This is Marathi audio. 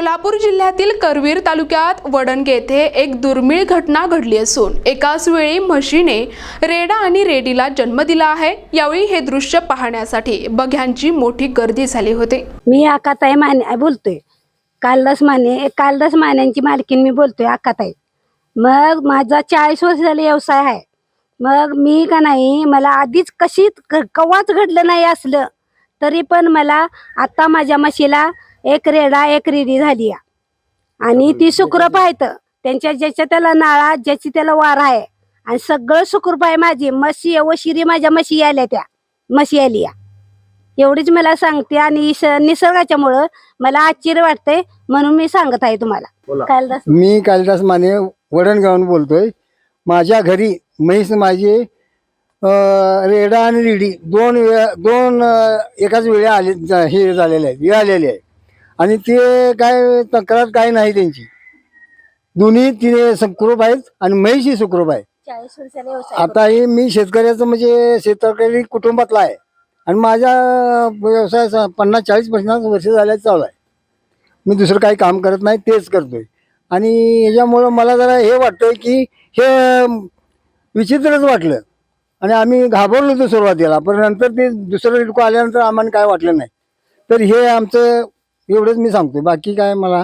कोल्हापूर जिल्ह्यातील करवीर तालुक्यात वडणगे येथे एक दुर्मिळ घटना घडली असून एकाच वेळी म्हशीने रेडा आणि रेडीला जन्म दिला आहे. यावेळी हे दृश्य पाहण्यासाठी बघ्यांची मोठी गर्दी झाली होती. मी आकाताई माने बोलतोय. कालदास माने कालदास मान्यांची मालकीन मी बोलतोय आकाताई मग माझा चाळीस वर्ष झाले व्यवसाय आहे. मग मी का नाही मला आधीच कशी कवाच घडलं नाही असलं. तरी पण मला आता माझ्या म्हशीला एक रेडा एक रेडी झाली आहे. आणि ती सुखरूप आहेत त्यांच्या ज्याच्या त्याला नाळा ज्याची त्याला वार आहे. आणि सगळं सुखरूप आहे माझी. म्हशी व शिरी माझ्या म्हशी आल्या त्या. म्हशी आली या. एवढीच मला सांगते. आणि निसर्गाच्यामुळं मला आश्चर्य वाटतंय म्हणून मी सांगत आहे तुम्हाला. कालदास मी कालिदास माने वडणगावून बोलतोय. माझ्या घरी म्हैस माझी रेडा आणि रिडी दोन वेळा दोन एकाच वेळी आले हे झालेले आहेत. वेळ आलेले आहे आणि ते काय तक्रार काय नाही त्यांची. दोन्ही तिने सुखरूप आहेत आणि म्हैसही सुखरूप आहे चाळीस वर्षाला व्यवसाय आता हे मी शेतकऱ्याचं म्हणजे शेतकरी कुटुंबातला आहे. आणि माझ्या व्यवसाय पन्नास चाळीस पन्नास वर्ष झाल्या चालू आहे. मी दुसरं काही काम करत नाही तेच करतोय. आणि ह्याच्यामुळं मला जरा हे वाटतंय की हे विचित्रच वाटलं. आणि आम्ही घाबरलो होतो सुरुवातीला पण नंतर ते दुसरं रिडको आल्यानंतर आम्हाला काय वाटलं नाही. तर हे आमचं एवढंच मी सांगतो बाकी काय मला